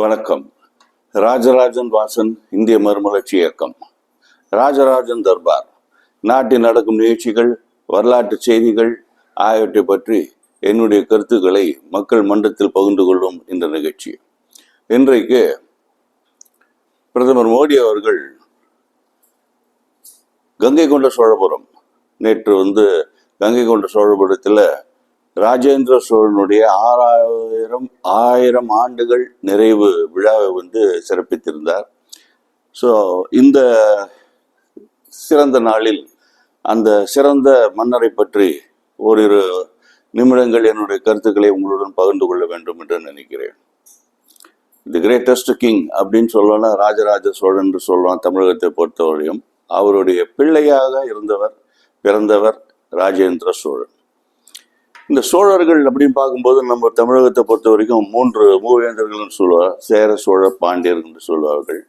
வணக்கம். ராஜராஜன் வாசன் இந்திய மறுமலர்ச்சி இயக்கம். ராஜராஜன் தர்பார். நாட்டில் நடக்கும் நிகழ்ச்சிகள் வரலாற்று செய்திகள் ஆகியவற்றை பற்றி என்னுடைய கருத்துக்களை மக்கள் மன்றத்தில் பகிர்ந்து கொள்ளும் இந்த நிகழ்ச்சி. இன்றைக்கு பிரதமர் மோடி அவர்கள் கங்கை கொண்ட சோழபுரம். நேற்று வந்து கங்கை கொண்ட சோழபுரத்தில் ராஜேந்திர சோழனுடைய ஆறாவது ஆயிரம் ஆண்டுகள் நிறைவு விழாவை வந்து சிறப்பித்திருந்தார். ஸோ இந்த சிறந்த நாளில் அந்த சிறந்த மன்னரை பற்றி ஓரிரு நிமிடங்கள் என்னுடைய கருத்துக்களை உங்களுடன் பகிர்ந்து கொள்ள வேண்டும் என்று நினைக்கிறேன். தி கிரேட்டஸ்ட் கிங் அப்படின்னு சொல்லலாம் ராஜராஜ சோழன் என்று சொல்லலாம் தமிழகத்தை பொறுத்தவரையும். அவருடைய பிள்ளையாக இருந்தவர் பிறந்தவர் ராஜேந்திர சோழன். இந்த சோழர்கள் அப்படின்னு பார்க்கும்போது நம்ம தமிழகத்தை பொறுத்த வரைக்கும் மூன்று மூவேந்தர்கள்னு சொல்லுவார் சேர சோழ பாண்டியர் என்று சொல்வார்கள்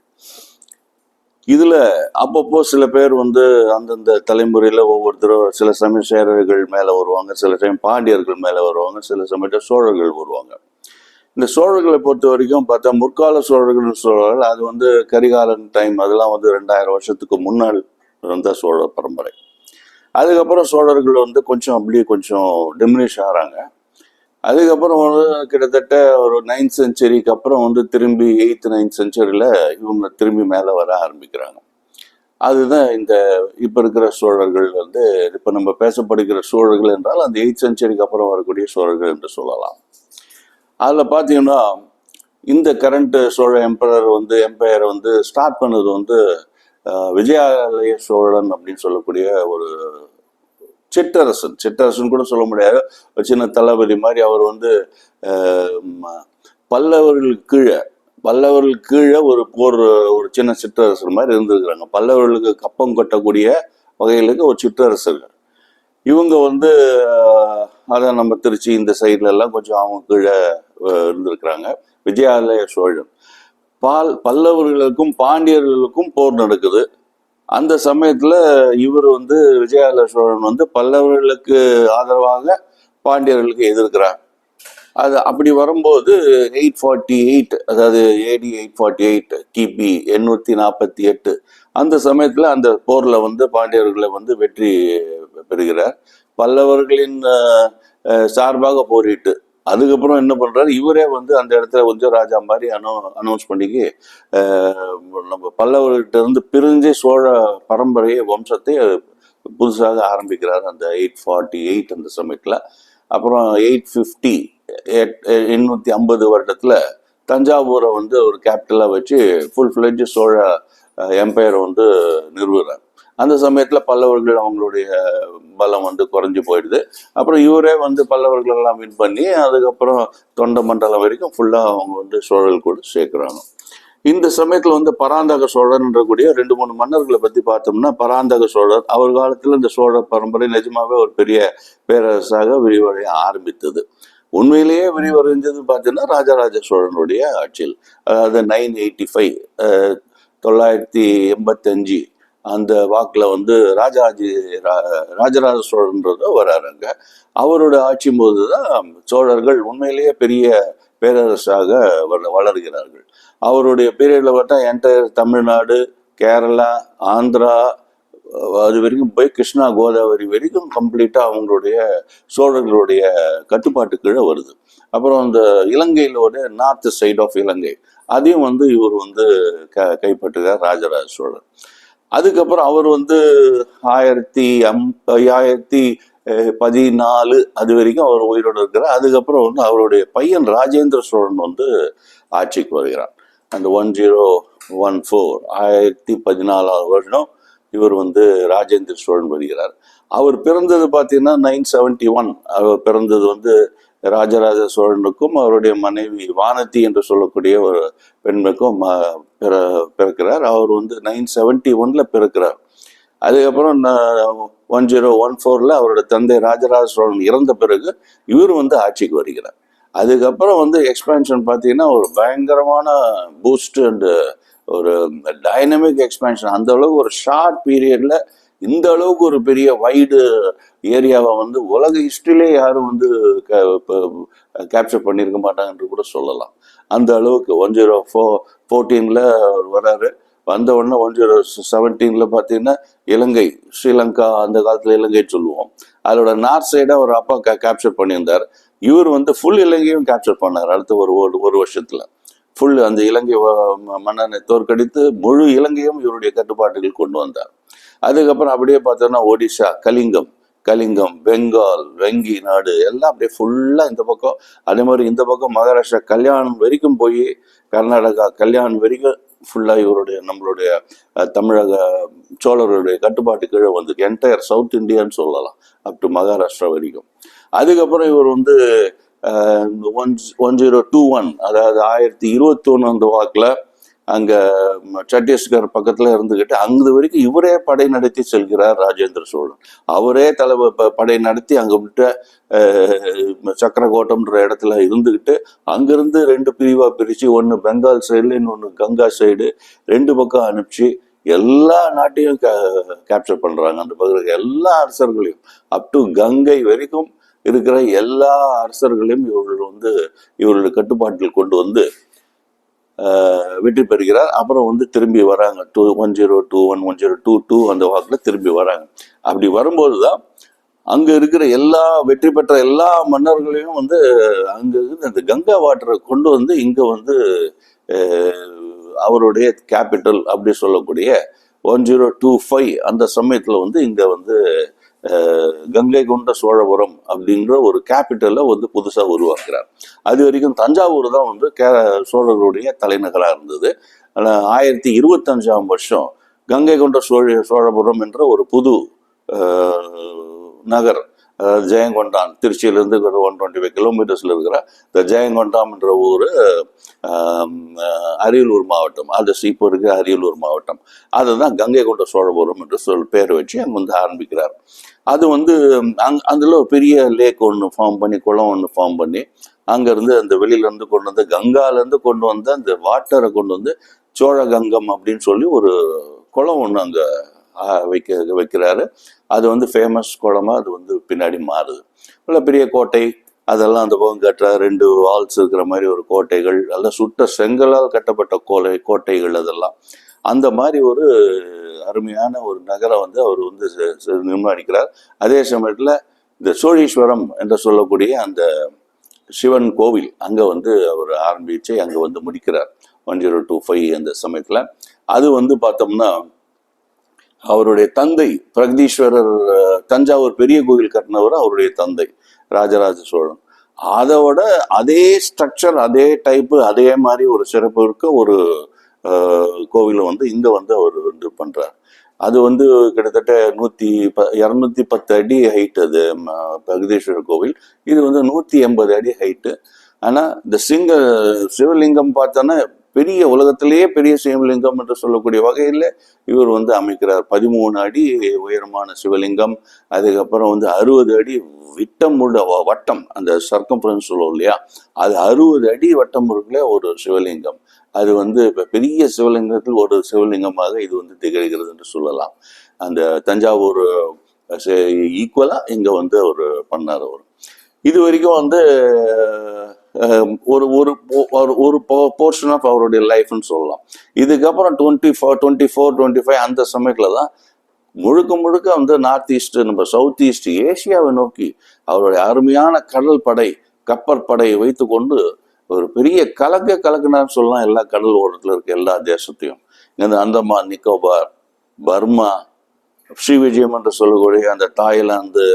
இதில் அப்பப்போ சில பேர் வந்து அந்தந்த தலைமுறையில் ஒவ்வொருத்தரும் சில சமயம் சேரர்கள் மேலே வருவாங்க சில சமயம் பாண்டியர்கள் மேலே வருவாங்க சில சமயத்தில் சோழர்கள் வருவாங்க. இந்த சோழர்களை பொறுத்த வரைக்கும் பார்த்தா முற்கால சோழர்கள்னு சொல்வார்கள் அது வந்து கரிகாலன் டைம் அதெல்லாம் வந்து ரெண்டாயிரம் வருஷத்துக்கு முன்னால் இருந்த சோழ பரம்பரை. அதுக்கப்புறம் சோழர்கள் வந்து கொஞ்சம் அப்படியே கொஞ்சம் டிமினிஷ் ஆகிறாங்க. அதுக்கப்புறம் வந்து கிட்டத்தட்ட ஒரு நைன்த் செஞ்சுரிக்கு அப்புறம் வந்து திரும்பி எயித்து நைன்த் செஞ்சுரியில் இவங்க திரும்பி மேலே வர ஆரம்பிக்கிறாங்க. அதுதான் இந்த இப்போ இருக்கிற சோழர்கள் வந்து இப்போ நம்ம பேசப்படுகிற சோழர்கள் என்றால் அந்த எயித் செஞ்சுரிக்கு அப்புறம் வரக்கூடிய சோழர்கள் என்று சொல்லலாம். அதில் பார்த்தீங்கன்னா இந்த கரண்ட் சோழ எம்பரர் வந்து எம்பையரை வந்து ஸ்டார்ட் பண்ணது வந்து விஜயாலய சோழன் அப்படின்னு சொல்லக்கூடிய ஒரு சிற்றரசன். சிற்றரசன் கூட சொல்ல முடியாது. ஒரு சின்ன தளபதி மாதிரி அவர் வந்து பல்லவர்கள் கீழே பல்லவர்கள் கீழே ஒரு போர் ஒரு சின்ன சிற்றரசர் மாதிரி இருந்திருக்கிறாங்க. பல்லவர்களுக்கு கப்பம் கட்டக்கூடிய வகையிலுக்கு ஒரு சிற்றரசர்கள். இவங்க வந்து அதான் நம்ம திருச்சி இந்த சைட்ல எல்லாம் கொஞ்சம் அவங்க கீழே இருந்திருக்கிறாங்க. விஜயாலய சோழன். பால் பல்லவர்களுக்கும் பாண்டியர்களுக்கும் போர் நடக்குது. அந்த சமயத்துல இவர் வந்து விஜயாலய சோழன் வந்து பல்லவர்களுக்கு ஆதரவாக பாண்டியர்களுக்கு எதிர்க்கிறார். அது அப்படி வரும்போது எயிட் ஃபார்ட்டி எயிட் அதாவது ஏடி எயிட் ஃபார்ட்டி எயிட் கிபி எண்ணூற்றி நாற்பத்தி எட்டு அந்த சமயத்தில் அந்த போரில் வந்து பாண்டியர்களை வந்து வெற்றி பெறுகிறார். பல்லவர்களின் சார்பாக போரிட்டு அதுக்கப்புறம் என்ன பண்றாரு? இவரே வந்து அந்த இடத்துல கொஞ்சம் ராஜா மாதிரி அனௌ அனௌன்ஸ் பண்ணிக்கி நம்ம பல்லவர்கிட்ட இருந்து பிரிஞ்சு சோழ பரம்பரையை வம்சத்தை புதுசாக ஆரம்பிக்கிறார் அந்த எயிட் ஃபார்ட்டி எயிட் அந்த சமயத்தில். அப்புறம் எயிட் ஃபிஃப்டி எண்ணூற்றி ஐம்பது வருடத்தில் தஞ்சாவூரை வந்து ஒரு கேபிட்டலாக வச்சு ஃபுல் ஃப்ளெட்ஜ் சோழ எம்பையரை வந்து நிறுவுறார். அந்த சமயத்தில் பல்லவர்கள் அவங்களுடைய பலம் வந்து குறைஞ்சு போயிடுது. அப்புறம் இவரே வந்து பல்லவர்கள் எல்லாம் வின் பண்ணி அதுக்கப்புறம் தொண்டை மண்டலம் வரைக்கும் ஃபுல்லாக அவங்க வந்து சோழர்கள் கூட சேர்க்குறாங்க. இந்த சமயத்தில் வந்து பராந்தக சோழர்ன்ற கூடிய ரெண்டு மூணு மன்னர்களை பற்றி பார்த்தோம்னா பராந்தக சோழர் அவர் காலத்தில் இந்த சோழ பரம்பரை நிஜமாவே ஒரு பெரிய பேரரசாக விரிவடைய ஆரம்பித்தது. உண்மையிலேயே விரிவடைஞ்சது பார்த்தீங்கன்னா ராஜராஜ சோழனுடைய ஆட்சியில் அதாவது நைன் எயிட்டி ஃபைவ் தொள்ளாயிரத்தி எண்பத்தஞ்சு அந்த வாக்கில் வந்து ராஜராஜ ராஜராஜ சோழன்றது வராருங்க அவரோட ஆட்சி போது தான் சோழர்கள் உண்மையிலேயே பெரிய பேரரசாக வள- வளர்கிறார்கள். அவருடைய பீரியடில் பார்த்தா என்டையர் தமிழ்நாடு கேரளா ஆந்திரா அது வரைக்கும் போய் கிருஷ்ணா கோதாவரி வரைக்கும் கம்ப்ளீட்டாக அவங்களுடைய சோழர்களுடைய கட்டுப்பாட்டு கீழே வருது. அப்புறம் அந்த இலங்கையிலோட நார்த் சைட் ஆஃப் இலங்கை அதையும் வந்து இவர் வந்து க கைப்பற்றுகிறார் ராஜராஜ சோழர் அதுக்கப்புறம் அவர் வந்து ஆயிரத்தி அம் ஆயிரத்தி பதினாலு அது வரைக்கும் அவர் உயிரோடு இருக்கிறார். அதுக்கப்புறம் வந்து அவருடைய பையன் ராஜேந்திர சோழன் வந்து ஆட்சிக்கு வருகிறார் அந்த ஒன் ஜீரோ ஒன் ஃபோர் ஆயிரத்தி பதினாலாவது வருடம் இவர் வந்து ராஜேந்திர சோழன் வருகிறார். அவர் பிறந்தது பார்த்தீங்கன்னா நைன் செவன்டி ஒன். அவர் பிறந்தது வந்து ராஜராஜ சோழனுக்கும் அவருடைய மனைவி வானதி என்று சொல்லக்கூடிய ஒரு பெண்ணுக்கும் பிறக்கிறார். அவர் வந்து நைன் செவன்டி ஒன்ல பிறக்கிறார். அதுக்கப்புறம் ஒன் ஜீரோ ஒன் ஃபோரில் அவரோட தந்தை ராஜராஜ சோழன் இறந்த பிறகு இவர் வந்து ஆட்சிக்கு வருகிறார். அதுக்கப்புறம் வந்து எக்ஸ்பேன்ஷன் பார்த்தீங்கன்னா ஒரு பயங்கரமான பூஸ்ட் அண்டு ஒரு டைனமிக் எக்ஸ்பேன்ஷன் அந்த அளவுக்கு ஒரு ஷார்ட் பீரியட்ல இந்த அளவுக்கு ஒரு பெரிய வைடு ஏரியாவை வந்து உலக ஹிஸ்ட்ரியிலே யாரும் வந்து கேப்சர் பண்ணியிருக்க மாட்டாங்கன்னு கூட சொல்லலாம். அந்த அளவுக்கு ஒன் ஜீரோ ஃபோ ஃபோர்டீனில் வராரு. வந்த உடனே ஒன் ஜீரோ செவன்டீனில் பார்த்தீங்கன்னா இலங்கை ஸ்ரீலங்கா அந்த காலத்தில் இலங்கை சொல்லுவோம். அதோட நார்த் சைடாக ஒரு அப்பா கே கேப்சர் பண்ணியிருந்தார். இவர் வந்து ஃபுல் இலங்கையும் கேப்சர் பண்ணார் அடுத்த ஒரு ஒரு ஒரு வருஷத்தில். ஃபுல் அந்த இலங்கை மன்னனை தோற்கடித்து முழு இலங்கையும் இவருடைய கட்டுப்பாட்டுகள் கொண்டு வந்தார். அதுக்கப்புறம் அப்படியே பார்த்தோன்னா ஒடிஷா கலிங்கம் கலிங்கம் பெங்கால் வெங்கி நாடு எல்லாம் அப்படியே ஃபுல்லாக இந்த பக்கம். அதே மாதிரி இந்த பக்கம் மகாராஷ்டிரா கல்யாணம் வரைக்கும் போய் கர்நாடகா கல்யாணம் வரைக்கும் ஃபுல்லாக இவருடைய நம்மளுடைய தமிழக சோழருடைய கட்டுப்பாட்டு கீழே வந்து என்டையர் சவுத் இந்தியான்னு சொல்லலாம் அப் டு மகாராஷ்டிரா வரைக்கும். அதுக்கப்புறம் இவர் வந்து one one zero two one அதாவது ஆயிரத்தி இருபத்தி ஒன்று அந்த வாக்கில் அங்கே சத்தீஸ்கர் பக்கத்தில் இருந்துக்கிட்டு அங்கு வரைக்கும் இவரே படை நடத்தி செல்கிறார் ராஜேந்திர சோழன். அவரே தலை படை நடத்தி அங்கே விட்ட சக்கரகோட்டம்ன்ற இடத்துல இருந்துக்கிட்டு அங்கேருந்து ரெண்டு பிரிவாக பிரித்து ஒன்று பெங்கால் சைடில் இன்னொன்று கங்கா சைடு ரெண்டு பக்கம் அனுப்பிச்சு எல்லா நாட்டையும் கேப்சர் பண்ணுறாங்க அந்த பகுதியில் எல்லா அரசர்களையும் அப் டு கங்கை வரைக்கும் இருக்கிற எல்லா அரசர்களையும் இவர்கள் வந்து இவர்களுடைய கட்டுப்பாட்டில் கொண்டு வந்து வெற்றி பெறுகிறார். அப்புறம் வந்து திரும்பி வராங்க. Two one zero two one one zero two two அந்த வாக்கில் திரும்பி வராங்க. அப்படி வரும்போது தான் அங்கே இருக்கிற எல்லா வெற்றி பெற்ற எல்லா மன்னர்களையும் வந்து அங்கே இருந்து அந்த கங்கா வாட்டரை கொண்டு வந்து இங்கே வந்து அவருடைய கேபிட்டல் அப்படி சொல்லக்கூடிய ஒன் ஜீரோ டூ ஃபைவ் அந்த சமயத்தில் வந்து இங்கே வந்து கங்கை கொண்ட சோழபுரம் அப்படின்ற ஒரு கேபிட்டலை வந்து புதுசாக உருவாக்குறார். அது வரைக்கும் தஞ்சாவூர் தான் வந்து கே சோழர்களுடைய தலைநகராக இருந்தது. ஆனால் ஆயிரத்தி இருபத்தஞ்சாம் வருஷம் கங்கை கொண்ட சோழ சோழபுரம் என்ற ஒரு புது நகர் அதாவது ஜெயங்கொண்டான் திருச்சியிலேருந்து ஒன் டுவெண்ட்டி ஃபைவ் கிலோமீட்டர்ஸில் இருக்கிற இந்த ஜெயங்கொண்டாம் என்ற ஊர் அரியலூர் மாவட்டம். அது இப்போ இருக்கிற அரியலூர் மாவட்டம். அதுதான் கங்கை கொண்ட சோழபுரம் என்று சொல் பேர் வச்சு அங்கே வந்து ஆரம்பிக்கிறார். அது வந்து அங் அதில் ஒரு பெரிய லேக் ஒன்று ஃபார்ம் பண்ணி குளம் ஒன்று ஃபார்ம் பண்ணி அங்கேருந்து அந்த வெளியிலேருந்து கொண்டு வந்து கங்காலேருந்து கொண்டு வந்து அந்த வாட்டரை கொண்டு வந்து சோழகங்கம் அப்படின்னு சொல்லி ஒரு குளம் ஒன்று அங்கே வைக்க வைக்கிறாரு. அது வந்து ஃபேமஸ் குளமாக அது வந்து பின்னாடி மாறுது. நல்ல பெரிய கோட்டை அதெல்லாம் அந்த பக்கம் கட்டுற ரெண்டு வால்ஸ் இருக்கிற மாதிரி ஒரு கோட்டைகள் அதெல்லாம் சுட்ட செங்கலால் கட்டப்பட்ட கோலை கோட்டைகள் அதெல்லாம். அந்த மாதிரி ஒரு அருமையான ஒரு நகரம் வந்து அவர் வந்து நிர்மாணிக்கிறார். அதே சமயத்தில் இந்த சோழீஸ்வரம் என்று சொல்லக்கூடிய அந்த சிவன் கோவில் அங்கே வந்து அவர் ஆரம்பித்து அங்கே வந்து முடிக்கிறார். ஒன் ஜீரோ டூ ஃபைவ் அந்த சமயத்தில். அது வந்து பார்த்தோம்னா அவருடைய தந்தை பிரகதீஸ்வரர் தஞ்சாவூர் பெரிய கோவில் கட்டினவர் அவருடைய தந்தை ராஜராஜ சோழன். அதோட அதே ஸ்ட்ரக்சர் அதே டைப்பு அதே மாதிரி ஒரு சிறப்பு இருக்க ஒரு கோவிலை வந்து இங்கே வந்து அவர் வந்து பண்ணுறார் அது வந்து கிட்டத்தட்ட நூற்றி ப இரநூத்தி பத்து அடி ஹைட் அது பிரகதீஸ்வரர் கோவில். இது வந்து நூற்றி எண்பது அடி ஹைட்டு ஆனால் இந்த சிங்க சிவலிங்கம் பார்த்தோன்னா பெரிய உலகத்திலேயே பெரிய சிவலிங்கம் என்று சொல்லக்கூடிய வகையில் இவர் வந்து அமைக்கிறார். பதிமூணு அடி உயரமான சிவலிங்கம் அதுக்கப்புறம் வந்து அறுபது அடி விட்டம் உள்ள வ- வட்டம் அந்த சர்க்கம் சொல்லுவோம் இல்லையா? அது அறுபது அடி வட்டம் இருக்குல்ல ஒரு சிவலிங்கம். அது வந்து பெரிய சிவலிங்கத்தில் ஒரு சிவலிங்கமாக இது வந்து திகழ்கிறது என்று சொல்லலாம். அந்த தஞ்சாவூர் ஈக்குவலாக இங்கே வந்து அவர் பண்ணார் அவர். இது வரைக்கும் வந்து ஒரு ஒரு ஒரு- போர்ஷன் ஆஃப் அவருடைய லைஃப்னு சொல்லலாம். இதுக்கப்புறம் twenty four twenty four twenty five அந்த சமயத்தில் தான் முழுக்க முழுக்க வந்து நார்த் ஈஸ்ட் நம்ம சவுத் ஈஸ்ட் ஏசியாவை நோக்கி அவருடைய அருமையான கடல் படை கப்பற்படையை வைத்துக்கொண்டு ஒரு பெரிய கலக்க கலக்குனான்னு சொல்லலாம் எல்லா கடல் ஓரத்தில் இருக்க எல்லா தேசத்தையும். இந்த அந்தமான் நிக்கோபார் பர்மா ஸ்ரீவிஜயம் என்று சொல்லக்கூடிய அந்த Thailand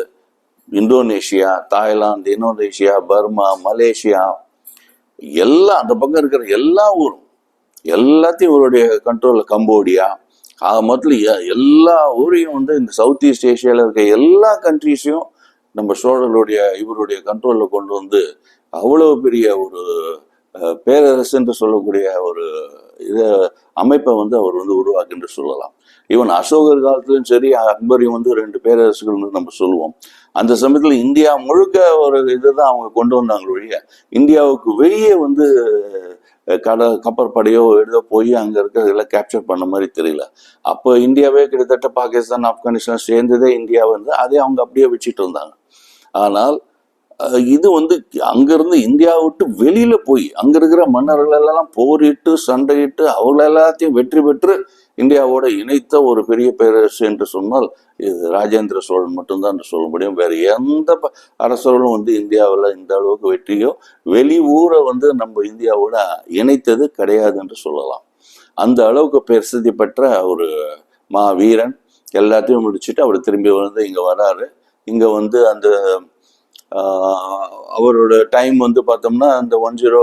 Indonesia Thailand Indonesia Burma Malaysia எல்லா அந்த பக்கம் இருக்கிற எல்லா ஊரும் எல்லாத்தையும் இவருடைய கண்ட்ரோலில் கம்போடியா ஆக மொத்தத்தில் எ- எல்லா ஊரையும் வந்து இந்த சவுத் ஈஸ்ட் ஏஷியாவில் இருக்க எல்லா கண்ட்ரீஸையும் நம்ம சோழர்களுடைய இவருடைய கண்ட்ரோலில் கொண்டு வந்து அவ்வளவு பெரிய ஒரு பேரரசு என்று சொல்லக்கூடிய ஒரு இதை அமைப்பை வந்து அவர் வந்து உருவாக்குன்னு சொல்லலாம். ஈவன் அசோகர் காலத்திலும் சரி அக்பரையும் வந்து ரெண்டு பேரரசுகள் நம்ம சொல்லுவோம். அந்த சமயத்தில் இந்தியா முழுக்க ஒரு இதுதான் அவங்க கொண்டு வந்தாங்க ஒழிய இந்தியாவுக்கு வெளியே வந்து அஹ், கட கப்பற்படையோ எடுதோ போய் அங்க இருக்கிறதெல்லாம் கேப்சர் பண்ண மாதிரி தெரியல. அப்போ இந்தியாவே கிட்டத்தட்ட பாகிஸ்தான் ஆப்கானிஸ்தான் சேர்ந்ததே இந்தியா வந்து அதே அவங்க அப்படியே வச்சுட்டு இருந்தாங்க. ஆனால் இது வந்து அங்கிருந்து இந்தியா விட்டு வெளியில போய் அங்க இருக்கிற மன்னர்கள் எல்லாம் போரிட்டு சண்டையிட்டு அவங்கள எல்லாத்தையும் வெற்றி பெற்று இந்தியாவோட இணைத்த ஒரு பெரிய பேரரசு என்று சொன்னால் இது ராஜேந்திர சோழன் மட்டும்தான் என்று சொல்ல முடியும். வேற எந்த ப- அரசர்களும் வந்து இந்தியாவில் இந்த அளவுக்கு வெற்றியோ வெளி ஊரை வந்து நம்ம இந்தியாவோட இணைத்தது கிடையாது என்று சொல்லலாம். அந்த அளவுக்கு பிரசித்தி பெற்ற ஒரு மாவீரன் எல்லாத்தையும் முடிச்சுட்டு அவர் திரும்பி வந்து இங்க வராரு. இங்க வந்து அந்த அவரோட டைம் வந்து பார்த்தோம்னா அந்த ஒன் ஜீரோ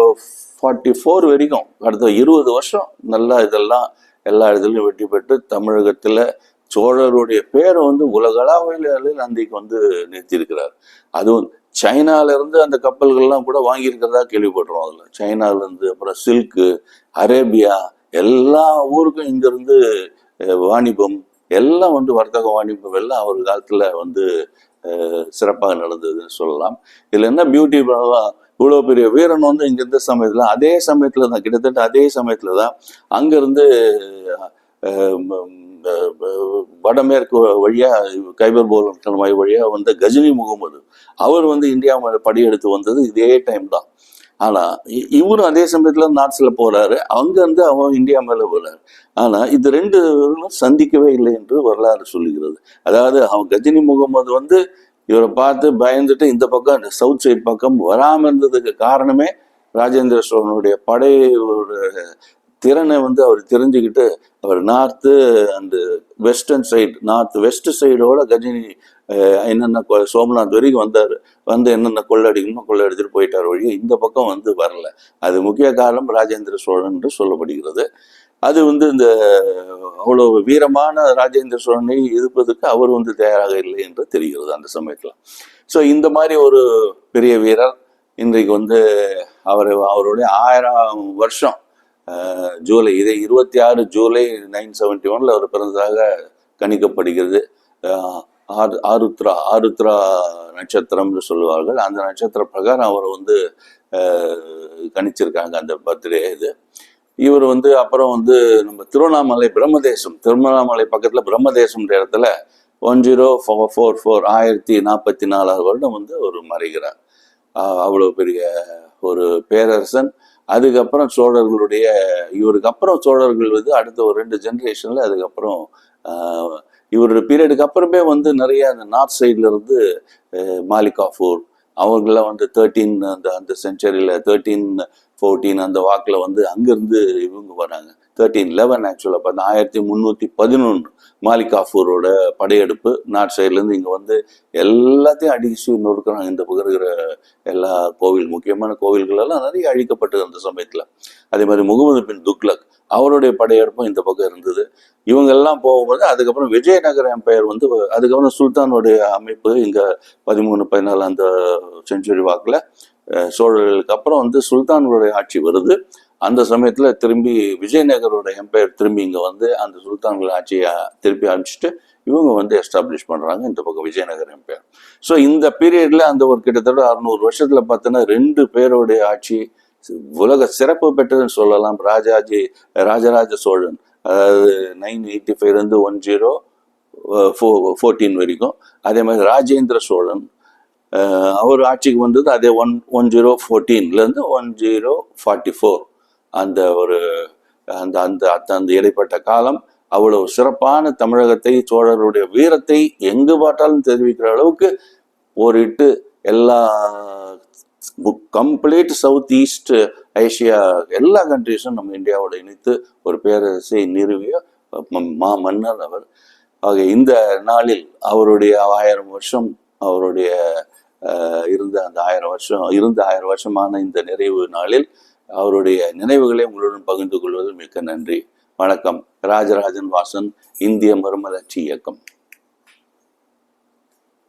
ஃபார்ட்டி ஃபோர் வரைக்கும் அடுத்த இருபது வருஷம் நல்லா இதெல்லாம் எல்லா இடத்துலையும் வெற்றி பெற்று தமிழகத்தில் சோழருடைய பேரை வந்து உலகளாவிய அன்றைக்கு வந்து நிறுத்தியிருக்கிறார். அதுவும் சைனாலேருந்து அந்த கப்பல்கள்லாம் கூட வாங்கியிருக்கிறதா கேள்விப்படுறோம் அதில். சைனாலேருந்து அப்புறம் சில்க்கு அரேபியா எல்லா ஊருக்கும் இங்கேருந்து வாணிபம் எல்லாம் வந்து வர்த்தக வாணிபம் எல்லாம் அவர் காலத்தில் வந்து சிறப்பாக நடந்ததுன்னு சொல்லலாம். இதில் என்ன பியூட்டி இவ்வளோ பெரிய வீரன் வந்து இங்க இருந்த சமயத்துல அதே சமயத்துல தான் கிட்டத்தட்ட அதே சமயத்தில் தான் அங்கிருந்து வடமேற்கு வழியா கைபர் போலன் தலைமை வழியா வந்த கஜினி முகமது. அவர் வந்து இந்தியா மேல படையெடுத்து வந்தது இதே டைம் தான். ஆனால் இவரும் அதே சமயத்தில் நாட்ஸில் போகிறாரு அங்கேருந்து அவன் இந்தியா மேலே போகிறாரு ஆனால் இது ரெண்டு சந்திக்கவே இல்லை என்று வரலாறு சொல்லுகிறது. அதாவது அவன் கஜினி முகமது வந்து இவரை பார்த்து பயந்துட்டு இந்த பக்கம் அந்த சவுத் சைட் பக்கம் வராமல் இருந்ததுக்கு காரணமே ராஜேந்திர சோழனுடைய படையோட திறனை வந்து அவர் தெரிஞ்சுக்கிட்டு அவர் நார்த்து அந்த வெஸ்டர்ன் சைடு நார்த் வெஸ்ட் சைடோட கஜினி என்னென்ன கொ- சோமநாத் வரைக்கும் வந்தார். வந்து என்னென்ன கொள்ளடிக்கணுமோ கொள்ளடிச்சிட்டு போயிட்டார் வழி இந்த பக்கம் வந்து வரல. அது முக்கிய காரணம் ராஜேந்திர சோழன் என்று சொல்லப்படுகிறது. அது வந்து இந்த அவ்வளவு வீரமான ராஜேந்திர சோழனை எதிர்ப்பதற்கு அவர் வந்து தயாராக இல்லை என்று தெரிகிறது அந்த சமயத்தில். ஸோ இந்த மாதிரி ஒரு பெரிய வீரர் இன்றைக்கு வந்து அவர் அவருடைய ஆயிரம் வருஷம் ஜூலை இதே இருபத்தி ஆறு ஜூலை நைன் செவன்டி ஒன்ல அவர் பிறந்ததாக கணிக்கப்படுகிறது. ஆரு ஆருத்ரா ஆருத்ரா நட்சத்திரம்னு சொல்லுவார்கள். அந்த நட்சத்திர பிரகாரம் அவர் வந்து கணிச்சிருக்காங்க. அந்த பர்த்டே இது. இவர் வந்து அப்புறம் வந்து நம்ம திருவண்ணாமலை பிரம்மதேசம். திருவண்ணாமலை பக்கத்தில் பிரம்மதேசம்ன்ற இடத்துல one zero four four four ஆயிரத்தி நாற்பத்தி நாலாவது வருடம் வந்து அவர் மறைகிறார். அவ்வளோ பெரிய ஒரு பேரரசன். அதுக்கப்புறம் சோழர்களுடைய இவருக்கு அப்புறம் சோழர்கள் வந்து அடுத்த ஒரு ரெண்டு ஜென்ரேஷனில் அதுக்கப்புறம் இவரோட பீரியடுக்கு அப்புறமே வந்து நிறைய அந்த நார்த் சைட்ல இருந்து மாலிகாஃபூர் அவங்கெல்லாம் வந்து தேர்ட்டீன் அந்த அந்த செஞ்சுரியில் தேர்ட்டீன் ஃபோர்டீன் அந்த வாக்கில் வந்து அங்கேருந்து இவங்க வராங்க. தேர்ட்டீன் லெவன் ஆக்சுவலாக பார்த்தா ஆயிரத்தி முந்நூற்றி பதினொன்று மாலிகாஃபூரோட படையெடுப்பு நார்த் சைட்லேருந்து இங்கே வந்து எல்லாத்தையும் அடிச்சு நொறுக்கிறாங்க. இந்த பக்கம் இருக்கிற எல்லா கோவில் முக்கியமான கோவில்களெல்லாம் நிறைய அழிக்கப்பட்டது அந்த சமயத்தில். அதே மாதிரி முகமது பின் துக்லக் அவருடைய படையெடுப்பும் இந்த பக்கம் இருந்தது. இவங்க எல்லாம் போகும்போது அதுக்கப்புறம் விஜயநகர எம்பையர் வந்து அதுக்கப்புறம் சுல்தானுடைய அமைப்பு இங்கே பதிமூணு பதினாலு அந்த செஞ்சுரி வாக்கில் சோழர்களுக்கு அப்புறம் வந்து சுல்தான்களுடைய ஆட்சி வருது. அந்த சமயத்துல திரும்பி விஜயநகரோட எம்பையர் திரும்பி இங்க வந்து அந்த சுல்தான்கள் ஆட்சியை திருப்பி அனுப்பிச்சிட்டு இவங்க வந்து எஸ்டாப்ளிஷ் பண்றாங்க இந்த பக்கம் விஜயநகர் எம்பையர் ஸோ இந்த பீரியட்ல அந்த ஒரு கிட்டத்தட்ட அறுநூறு வருஷத்துல பார்த்தோன்னா ரெண்டு பேருடைய ஆட்சி உலக சிறப்பு பெற்றதுன்னு சொல்லலாம். ராஜாஜி ராஜராஜ சோழன். அதாவது நைன் எயிட்டி ஃபைவ்லேருந்து ஒன் ஜீரோ ஃபோ ஃபோர்டீன் வரைக்கும். அதே மாதிரி ராஜேந்திர சோழன். அவர் ஆட்சிக்கு வந்தது அதே ஒன் ஒன் ஜீரோ ஃபோர்டீன்லேருந்து ஒன் ஜீரோ ஃபார்ட்டி ஃபோர் அந்த ஒரு அந்த அந்த அந்த- அந்த இடைப்பட்ட காலம் அவ்வளவு சிறப்பான தமிழகத்தை சோழருடைய வீரத்தை எங்கு பார்த்தாலும் தெரிவிக்கிற அளவுக்கு போரிட்டு எல்லா கம்ப்ளீட் சவுத் ஈஸ்ட் ஏஷியா எல்லா கண்ட்ரீஸும் நம்ம இந்தியாவோட இணைத்து ஒரு பேரரசை நிறுவிய மா மன்னர் அவர். ஆக இந்த நாளில் அவருடைய ஆயிரம் வருஷம் அவருடைய இருந்த அந்த ஆயிரம் வருஷம் இருந்த ஆயிரம் வருஷமான இந்த நிறைவு நாளில் அவருடைய நினைவுகளை உங்களுடன் பகிர்ந்து கொள்வதில் மிக்க நன்றி. வணக்கம். ராஜராஜன் வாசன் இந்திய மறுமலர்ச்சி இயக்கம்.